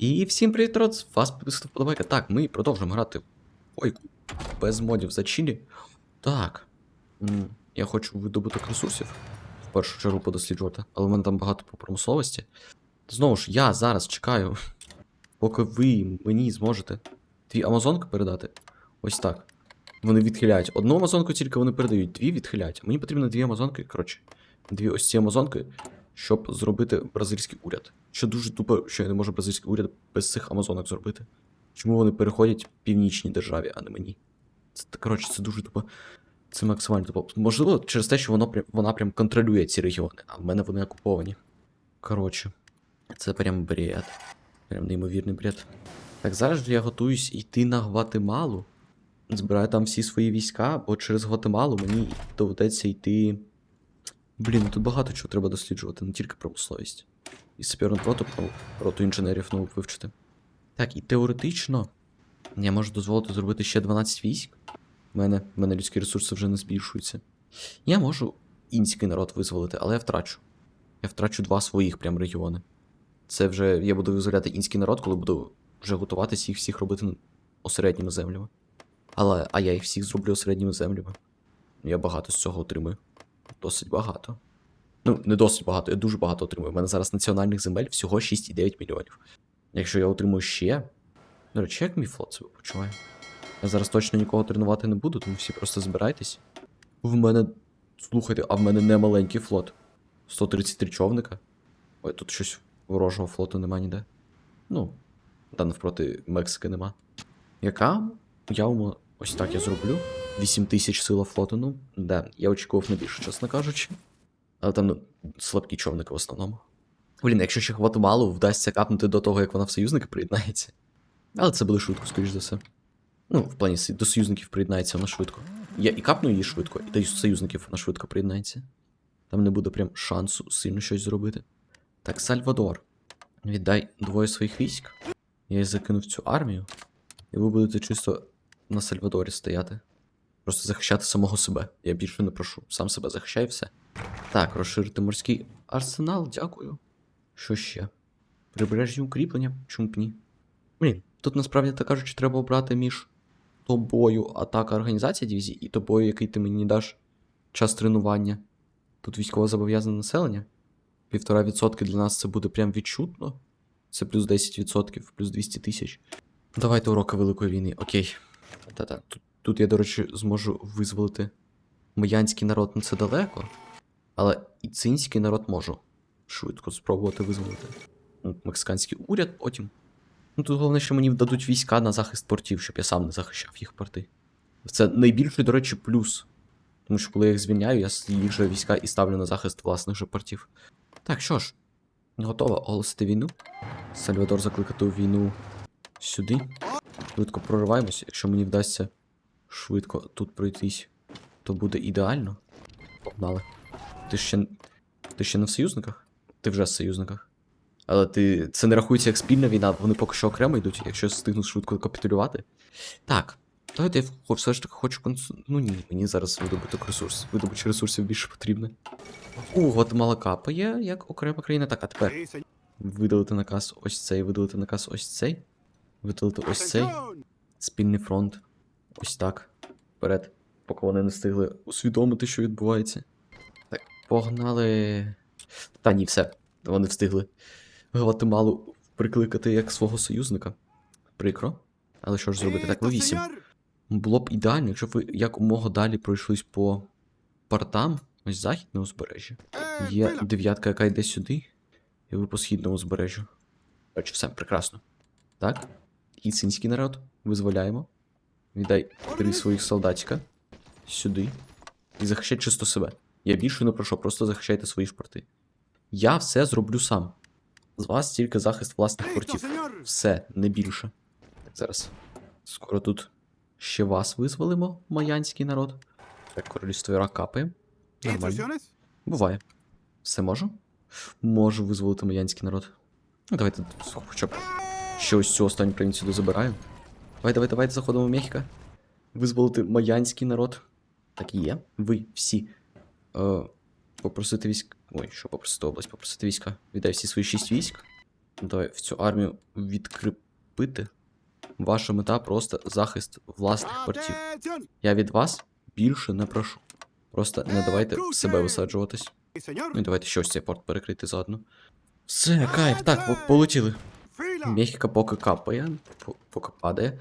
І всім привіт, з вас підписати вподобайка. Так, ми продовжуємо грати ой, без модів за чилі. Так. Я хочу видобуток ресурсів. В першу чергу подосліджувати, але в мене там багато по промисловості. Знову ж, я зараз чекаю, поки ви мені зможете дві амазонки передати. Ось так. Вони відхиляють. Одну амазонку тільки вони передають, дві відхиляють. Мені потрібно дві амазонки, коротше, дві ось ці амазонки, щоб зробити бразильський уряд. Що дуже тупо, що я не можу бразильський уряд без цих амазонок зробити. Чому вони переходять північній державі, а не мені? Це коротше, це дуже тупо. Це максимально тупо. Можливо, через те, що воно прям вона прям контролює ці регіони, а в мене вони окуповані. Коротше, це прям бред. Прям неймовірний бред. Так зараз я готуюсь йти на Гватемалу. Збираю там всі свої війська, бо через Гватемалу мені доведеться йти. Блін, тут багато чого треба досліджувати, не тільки промисловість. І саперну про- роту інженерів нову вивчити. Так, і теоретично я можу дозволити зробити ще 12 військ. У мене, в мене людські ресурси вже не збільшуються. Я можу інський народ визволити, але я втрачу. Я втрачу два своїх прям регіони. Це вже я буду визволяти інський народ, коли буду вже готуватися їх всіх робити осередніми землями. Але а я їх всіх зроблю осередніми землями. Я багато з цього отримую. Досить багато. Ну, не досить багато, я дуже багато отримую. У мене зараз національних земель всього 6,9 мільйонів. Якщо я отримую ще. До речі, як мій флот себе почуває? Я зараз точно нікого тренувати не буду, тому всі просто збирайтесь. В мене. Слухайте, а в мене не маленький флот. 133 човника. Ой, тут щось ворожого флоту нема ніде. Ну, та навпроти Мексики нема. Яка? Я Уявимо, ось так я зроблю. 8 тисяч сила флоту, ну, да, я очікував не більше, чесно кажучи. Але там, ну, слабкі човники в основному. Блін, якщо ще Гватемалу вдасться капнути до того, як вона в союзники приєднається. Але це буде швидко, скоріш за все. Ну, в плані до союзників приєднається вона швидко. Я і капну її швидко, і до союзників вона швидко приєднається. Там не буде прям шансу сильно щось зробити. Так, Сальвадор. Віддай двоє своїх військ. Я їх закину в цю армію. І ви будете чисто на Сальвадорі стояти. Просто захищати самого себе. Я більше не прошу. Сам себе захищай все. Так, розширити морський арсенал, дякую. Що ще? Прибережні укріплення, чому б ні? Блін, тут насправді так кажучи, треба обрати між тобою атака організація дивізії і тобою, який ти мені даш час тренування. Тут військово зобов'язане населення. Півтора відсотки для нас це буде прям відчутно. Це плюс 10%, плюс 200 тисяч. Давайте уроки Великої війни, окей. Та-та. Тут, тут я, до речі, зможу визволити Маянський народ, ну це далеко. Але і цинський народ можу швидко спробувати визволити. Ну, Мексиканський уряд потім. Ну тут головне, що мені дадуть війська на захист портів, щоб я сам не захищав їх порти. Це найбільший, до речі, плюс. Тому що коли я їх звільняю, я їх же війська і ставлю на захист власних же портів. Так, що ж, готова оголосити війну. Сальвадор закликати війну сюди. Швидко прориваємося. Якщо мені вдасться швидко тут пройтись, то буде ідеально. Погнали. Ти ще. Ти ще не в союзниках? Ти вже в союзниках. Але ти. Це не рахується як спільна війна, вони поки що окремо йдуть, якщо я встигну швидко капітулювати. Так. Давайте я все ж таки хочу конс... Ну ні, мені зараз видобуток ресурс. Видобуток ресурсів більше потрібно. У, Гватемала капає як окрема країна. Так, а тепер видалити наказ ось цей, видалити наказ ось цей. Видалити ось цей. Спільний фронт. Ось так. Вперед. Поки вони не встигли усвідомити, що відбувається. Так, погнали. Та ні, все. Вони встигли Гватемалу прикликати як свого союзника. Прикро. Але що ж зробити? Так, ви вісім. Було б ідеально, якщо б ви якомога далі пройшлись по портам, ось західне узбережжя. Є дев'ятка, яка йде сюди, і ви по східному узбережжю. Коротше, все, прекрасно. Так. Іцинський народ, визволяємо. Віддай три своїх солдатська сюди. І захищай чисто себе. Я більше не прошу, просто захищайте свої шпорти. Я все зроблю сам. З вас тільки захист власних портів. Все, не більше. Так, зараз. Скоро тут ще вас визволимо, маянський народ. Так, королівство Ірак капає. Нормально. Буває. Все можу? Можу визволити маянський народ. Ну, давайте хоча б ще ось цю останню провінцію дозабираю. Давай, давай, давайте заходимо в Мехіка. Визволити маянський народ. Так і є. Ви всі. Е, попросити військ. Ой, що попросити область? Попросити війська. Віддай всі свої шість військ. Давай в цю армію відкріпити. Ваша мета просто захист власних портів. Я від вас більше не прошу. Просто не давайте в себе висаджуватись. Ну і давайте щось цей порт перекрити заодно. Все, кайф, так, полетіли. Мехіка поки капає, поки падає.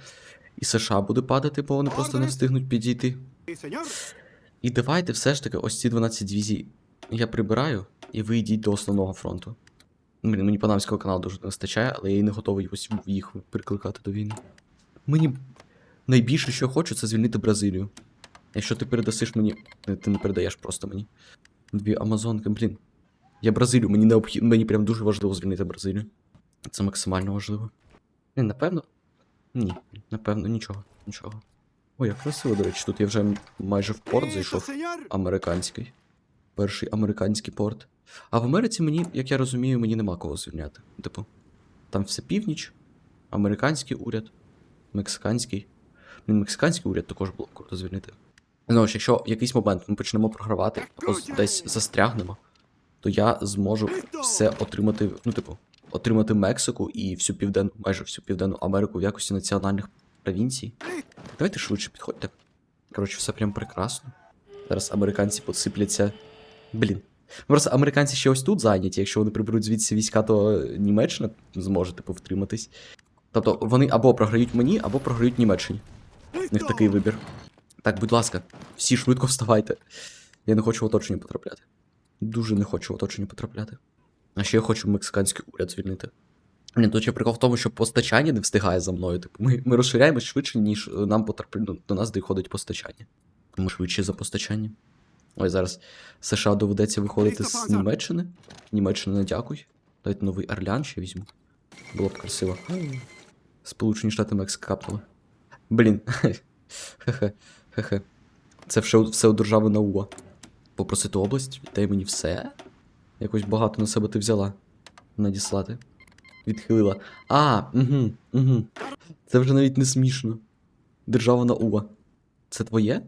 І США буде падати, бо вони просто не встигнуть підійти. І давайте все ж таки ось ці 12 дивізій я прибираю, і ви йдіть до основного фронту. Блін, мені панамського каналу дуже не вистачає, але я і не готовий ось їх прикликати до війни. Мені найбільше, що я хочу, це звільнити Бразилію. Якщо ти передасиш мені. Ти ти не передаєш просто мені. Дві Амазонки, блін. Я Бразилію, мені необхідно, мені прям дуже важливо звільнити Бразилію. Це максимально важливо. Ні, напевно. Ні, напевно, нічого, нічого. Ой, як красиво, до речі, тут я вже майже в порт зайшов. Американський. Перший американський порт. А в Америці мені, як я розумію, мені нема кого звільняти. Типу, там все північ, американський уряд, мексиканський. Блін, мексиканський уряд також було круто звільнити. Знову ж, якщо в якийсь момент ми почнемо програвати або десь застрягнемо, то я зможу все отримати, ну, типу, отримати Мексику і всю південну, майже всю південну Америку в якості національних провінцій. Давайте швидше підходьте. Коротше, все прям прекрасно. Зараз американці посипляться. Блін. Просто американці ще ось тут зайняті. Якщо вони приберуть звідси війська, то Німеччина зможе, типу, втриматись. Тобто вони або програють мені, або програють Німеччині. У них такий вибір. Так, будь ласка, всі швидко вставайте. Я не хочу в оточення потрапляти. Дуже не хочу в оточення потрапляти. А ще я хочу мексиканський уряд звільнити. Блін, тут ще прикол в тому, що постачання не встигає за мною. Типу, ми, ми розширяємось швидше, ніж е, нам потрапляє, ну, до нас доходить постачання. Ми швидше за постачання. Ой, зараз США доведеться виходити з Німеччини. Німеччина не дякуй. Давайте новий Орлеан ще візьму. Було б красиво. Сполучені Штати Мексики капнули. Блін. Хе-хе. Хе-хе. Це все, все у держави Науа. Попросити область, віддай мені все. Якось багато на себе ти взяла. Надіслати. Відхилила. А, угу, угу. Це вже навіть не смішно. Держава Науа. Це твоє?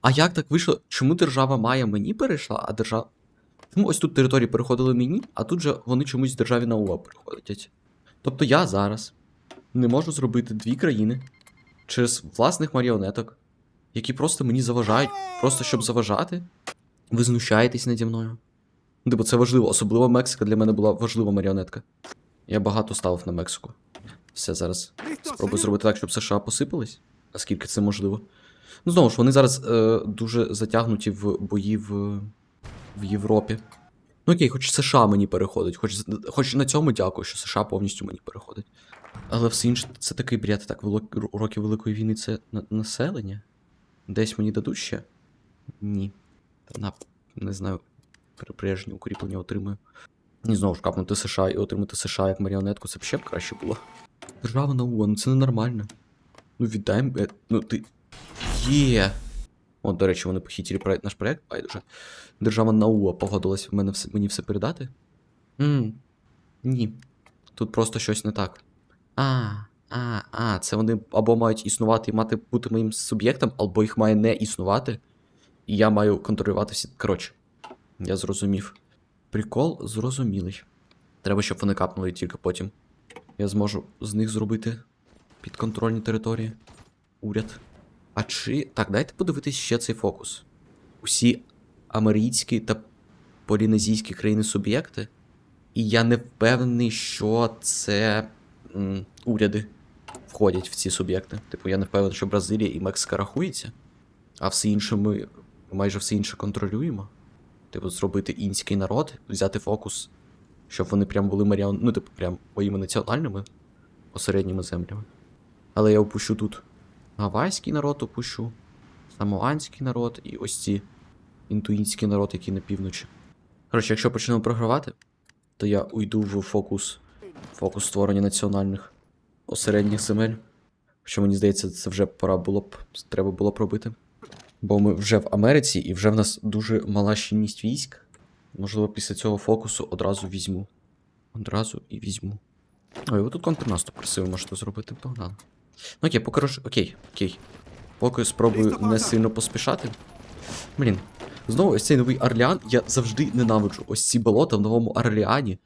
А як так вийшло? Чому держава Майя мені перейшла, а держава. Чому ось тут території переходили мені, а тут же вони чомусь державі Науа переходять. Тобто я зараз не можу зробити дві країни через власних маріонеток, які просто мені заважають, просто щоб заважати. Ви знущаєтесь наді мною. Ну, Типу, це важливо, особливо Мексика для мене була важлива маріонетка. Я багато ставив на Мексику. Все зараз Спробую зробити так, щоб США посипались, наскільки це можливо. Ну, знову ж, вони зараз е, дуже затягнуті в бої в, в Європі. Ну окей, хоч США мені переходить, хоч, хоч на цьому дякую, що США повністю мені переходить. Але все інше, це такий бред, так, роки Великої війни це на- населення. Десь мені дадуть ще? Ні. Та на, не знаю, прибережні укріплення отримую. І знову ж капнути США і отримати США як маріонетку, це б ще б краще було. Держава наука, ну це ненормально. Ну віддай. м- е, Ну ти. Є. От, до речі, вони похитили проект, наш проект, байдуже. Держава Науа погодилась в мене все, мені все передати. Мм. Ні. Тут просто щось не так. А, а, а, це вони або мають існувати і мати бути моїм суб'єктом, або їх має не існувати. І я маю контролювати всі. Коротше, я зрозумів. Прикол зрозумілий. Треба, щоб вони капнули тільки потім. Я зможу з них зробити підконтрольні території. Уряд. А чи. Так, дайте подивитись ще цей фокус. Усі американські та полінезійські країни-суб'єкти. І я не впевнений, що це м, уряди входять в ці суб'єкти. Типу, я не впевнений, що Бразилія і Мексика рахуються, а все інше ми майже все інше контролюємо. Типу, зробити інський народ, взяти фокус, щоб вони прям були маріон... ну, типу, прям моїми національними посередніми землями. Але я опущу тут гавайський народ, опущу, самоанський народ і ось ці інтуїтський народ, який на півночі. Коротше, якщо почнемо програвати, то я уйду в фокус, фокус створення національних осередніх земель. Що мені здається, це вже пора було б, треба було б робити. Бо ми вже в Америці і вже в нас дуже мала щільність військ. Можливо, після цього фокусу одразу візьму. Одразу і візьму. Ой, ви тут контрнаступ красиво можете зробити, погнали. Ну окей, поки рош... Окей, окей. Поки спробую не сильно поспішати. Блін. Знову ось цей новий Орлеан, я завжди ненавиджу. Ось ці болота в новому Орлеані.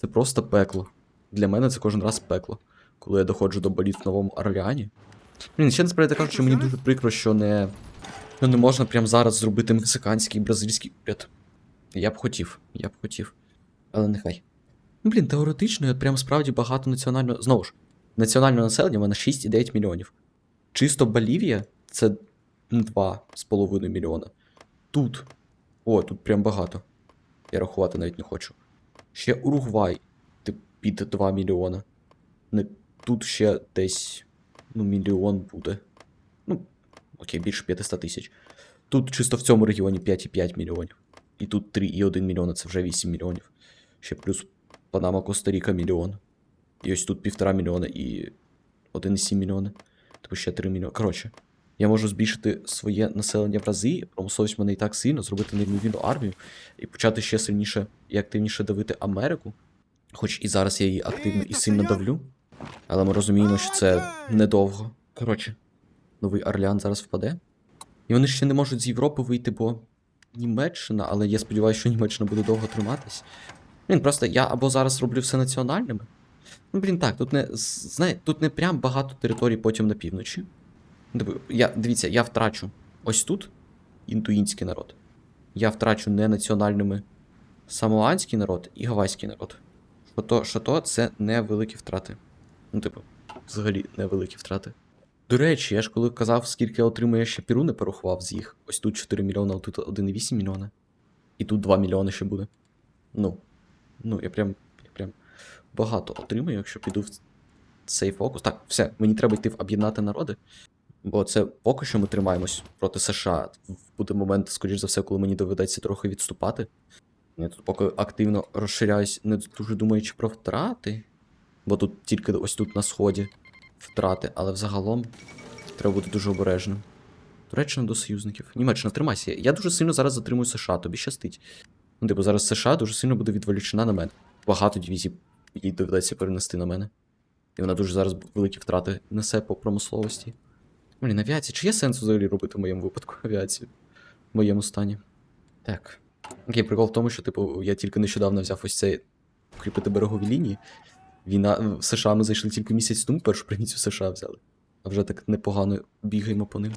Це просто пекло. Для мене це кожен раз пекло, коли я доходжу до боліт в Новому Орлеані. Блін, ще насправді кажучи, мені дуже прикро, що не, що не можна прямо зараз зробити мексиканський і бразильський уряд. Я б хотів, я б хотів. Але нехай. Ну, блін, теоретично, я прям справді багато національного. Знову ж, національного населення в мене 6,9 мільйонів. Чисто Болівія це 2,5 мільйона. Тут. О, тут прям багато. Я рахувати навіть не хочу. Ще Уругвай під 2 мільйона. Тут ще десь ну, мільйон буде. Окей, більше 500 тисяч. Тут чисто в цьому регіоні 5,5 мільйонів. І тут 3,1 мільйона, це вже 8 мільйонів. Ще плюс Панама Коста-Ріка мільйон. І ось тут півтора мільйона і 1,7 мільйона. Тобто ще 3 мільйони. Коротше, я можу збільшити своє населення в рази, промисловість мене і так сильно, зробити неймовірну армію і почати ще сильніше і активніше давити Америку. Хоч і зараз я її активно і сильно давлю. Але ми розуміємо, що це недовго. Коротше, новий Орлеан зараз впаде. І вони ще не можуть з Європи вийти, бо Німеччина, але я сподіваюся, що Німеччина буде довго триматись. Блін, просто я або зараз роблю все національними. Ну, блін, так, тут не. Знає, тут не прям багато територій потім на півночі. Я, дивіться, я втрачу ось тут інтуїнський народ. Я втрачу не національними самоанський народ і гавайський народ. Що то, що це невеликі втрати. Ну, типу, взагалі невеликі втрати. До речі, я ж коли казав, скільки отримує ще Перу, не порахував з їх. Ось тут 4 мільйони, а тут 1,8 мільйона. І тут 2 мільйони ще буде. Ну. Ну, я прям, я прям багато отримаю, якщо піду в цей фокус. Так, все, мені треба йти в об'єднати народи. Бо це поки що ми тримаємось проти США. Буде момент, скоріш за все, коли мені доведеться трохи відступати. Я тут поки активно розширяюсь, не дуже думаючи про втрати. Бо тут тільки ось тут на сході втрати, але взагалом треба бути дуже обережним. Туреччина до союзників. Німеччина, тримайся. Я дуже сильно зараз затримую США, тобі щастить. Ну, типу, зараз США дуже сильно буде відволічена на мене. Багато дивізій їй доведеться перенести на мене. І вона дуже зараз великі втрати несе по промисловості. Блін, авіація, чи є сенс взагалі робити в моєму випадку авіацію? В моєму стані. Так. Окей, прикол в тому, що, типу, я тільки нещодавно взяв ось цей укріпити берегові лінії. Війна в США ми зайшли тільки місяць тому, першу провінцію США взяли. А вже так непогано бігаємо по ним.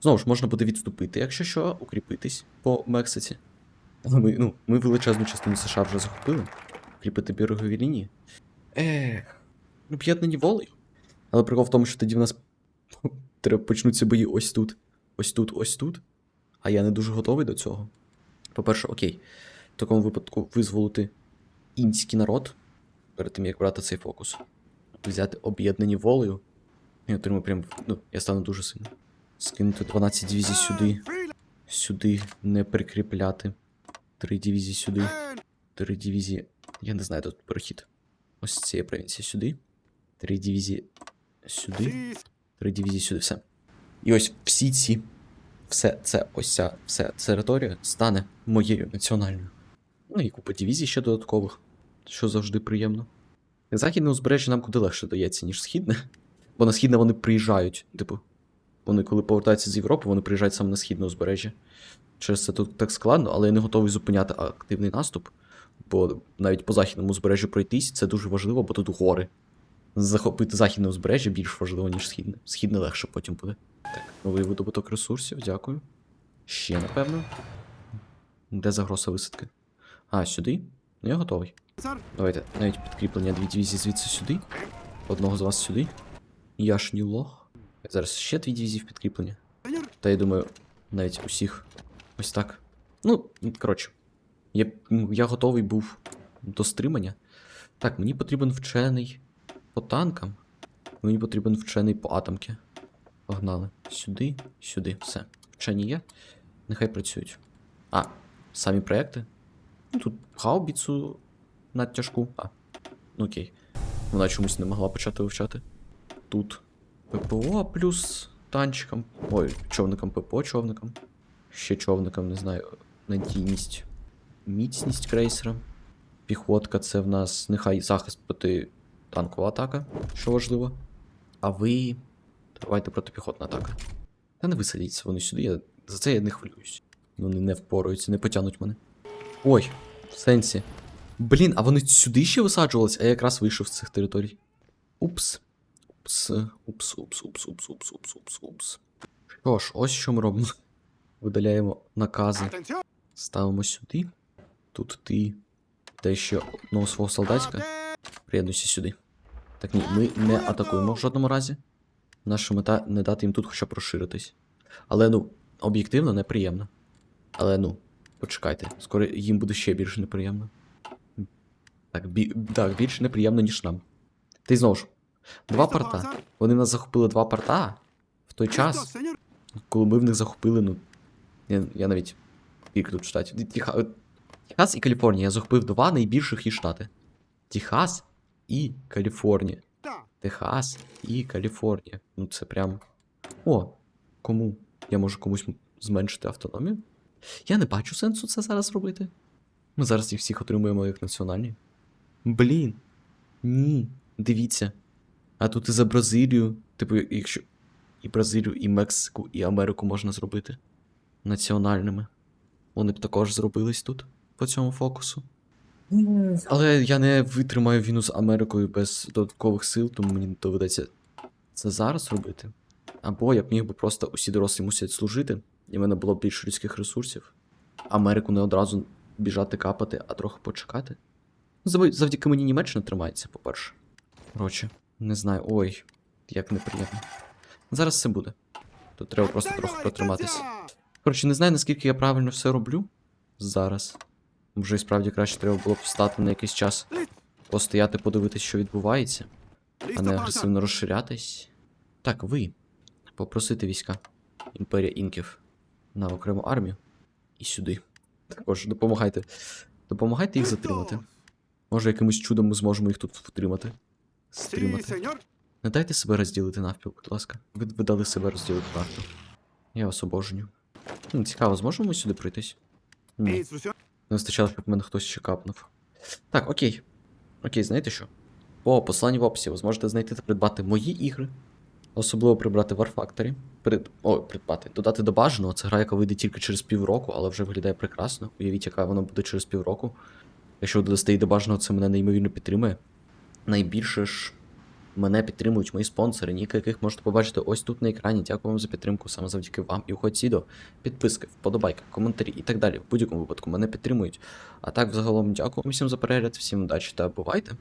Знову ж, можна буде відступити, якщо що, укріпитись по Мексиці. Але ми, ну, ми величезну частину США вже захопили. Укріпити берегові лінії. Ех, ну об'єднані волею. Але прикол в тому, що тоді в нас треба почнуться бої ось тут, ось тут, ось тут. А я не дуже готовий до цього. По-перше, окей. В такому випадку визволити інський народ перед тим, як брати цей фокус. Взяти об'єднані волею. І отримаю прям. Ну, я стану дуже сильно. Скинути 12 дивізій сюди. Сюди не прикріпляти. Три дивізії сюди. Три дивізії. Я не знаю, тут перехід. Ось цієї провінції сюди. Три дивізії сюди. Три дивізії сюди. Все. І ось всі ці. Все це, ось ця вся територія стане моєю національною. Ну і купа дивізій ще додаткових, що завжди приємно. Західне узбережжя нам куди легше дається, ніж східне. Бо на східне вони приїжджають. Типу, вони, коли повертаються з Європи, вони приїжджають саме на східне узбережжя. Через це тут так складно, але я не готовий зупиняти активний наступ. Бо навіть по західному узбережжю пройтись це дуже важливо, бо тут гори. Захопити західне узбережжя більш важливо, ніж східне. Східне легше потім буде. Так, новий видобуток ресурсів, дякую. Ще, напевно. Де загроза висадки? А, сюди? Ну я готовий. Давайте навіть підкріплення дві дивізії звідси сюди. Одного з вас сюди. Я ж не лох. Зараз ще дві дивізії в підкріплення. Та я думаю, навіть усіх ось так. Ну, коротше, я, я готовий був до стримання. Так, мені потрібен вчений по танкам. Мені потрібен вчений по атомки. Погнали. Сюди, сюди, все. Вчені є. Нехай працюють. А, самі проекти. Ну, тут гаубіцу надтяжку. А, ну окей. Вона чомусь не могла почати вивчати. Тут ППО плюс танчикам. Ой, човникам ППО човникам. Ще човникам, не знаю. Надійність. Міцність крейсера. Піхотка це в нас нехай захист проти танкова атака, що важливо. А ви. Давайте протипіхотна атака. Та не висадіться вони сюди, я... за це я не хвилююсь. Вони не впораються, не потягнуть мене. Ой, в сенсі. Блін, а вони сюди ще висаджувались, а я якраз вийшов з цих територій. Упс. Упс, упс, упс, упс, упс, упс, упс, упс, упс. Що ж, ось що ми робимо. Видаляємо накази. Ставимо сюди. Тут ти. Та ще одного свого солдатська. Приєднуйся сюди. Так ні, ми не атакуємо в жодному разі. Наша мета не дати їм тут хоча б розширитись. Але ну, об'єктивно неприємно. Але ну, почекайте, скоро їм буде ще більш неприємно. Так, бі... так більш неприємно, ніж нам. Ти знову ж. Два ¿Listo порта. Вони в нас захопили два порта в той ¿Listo, час, коли ми в них захопили, ну. Я, я навіть тільки тут штаті. Тіха... е, Техас і Каліфорнія. Я захопив два найбільших їх штати. Техас і Каліфорнія. Техас і Каліфорнія. Ну це прям. О, кому? Я можу комусь зменшити автономію? Я не бачу сенсу це зараз робити. Ми зараз їх всіх отримуємо як національні. Блін. Ні. Дивіться. А тут і за Бразилію, типу, якщо і Бразилію, і Мексику, і Америку можна зробити національними. Вони б також зробились тут по цьому фокусу. Але я не витримаю війну з Америкою без додаткових сил, тому мені доведеться це зараз робити. Або я б міг би просто усі дорослі мусять служити, і в мене було б більше людських ресурсів. Америку не одразу біжати капати, а трохи почекати. Завдяки мені Німеччина тримається, по-перше. Коротше, не знаю. Ой, як неприємно. Зараз все буде. Тут треба просто трохи протриматися. Коротше, не знаю, наскільки я правильно все роблю зараз. Вже і справді краще треба було б встати на якийсь час, постояти, подивитись, що відбувається, а не агресивно розширятись. Так, ви. Попросити війська Імперія Інків на окрему армію і сюди. Також допомагайте. Допомагайте їх затримати. Може, якимось чудом ми зможемо їх тут втримати. Стримати. Не дайте себе розділити навпіл, будь ласка. Ви, ви дали себе розділити навпіл. Я вас обожнюю. Хм, цікаво, зможемо ми сюди пройтись? Ні. Не вистачало, щоб мене хтось ще капнув. Так, окей. Окей, знаєте що? По посланню в описі ви зможете знайти та придбати мої ігри. Особливо прибрати War Factory. Прид... О, придбати. Додати до бажаного. Це гра, яка вийде тільки через півроку, але вже виглядає прекрасно. Уявіть, яка вона буде через півроку. Якщо ви додасте її до бажаного, це мене неймовірно підтримує. Найбільше ж мене підтримують мої спонсори, ніки яких можете побачити ось тут на екрані. Дякую вам за підтримку, саме завдяки вам. І уходьте до підписки, вподобайки, коментарі і так далі. В будь-якому випадку мене підтримують. А так, взагалом, дякую всім за перегляд, всім удачі та бувайте.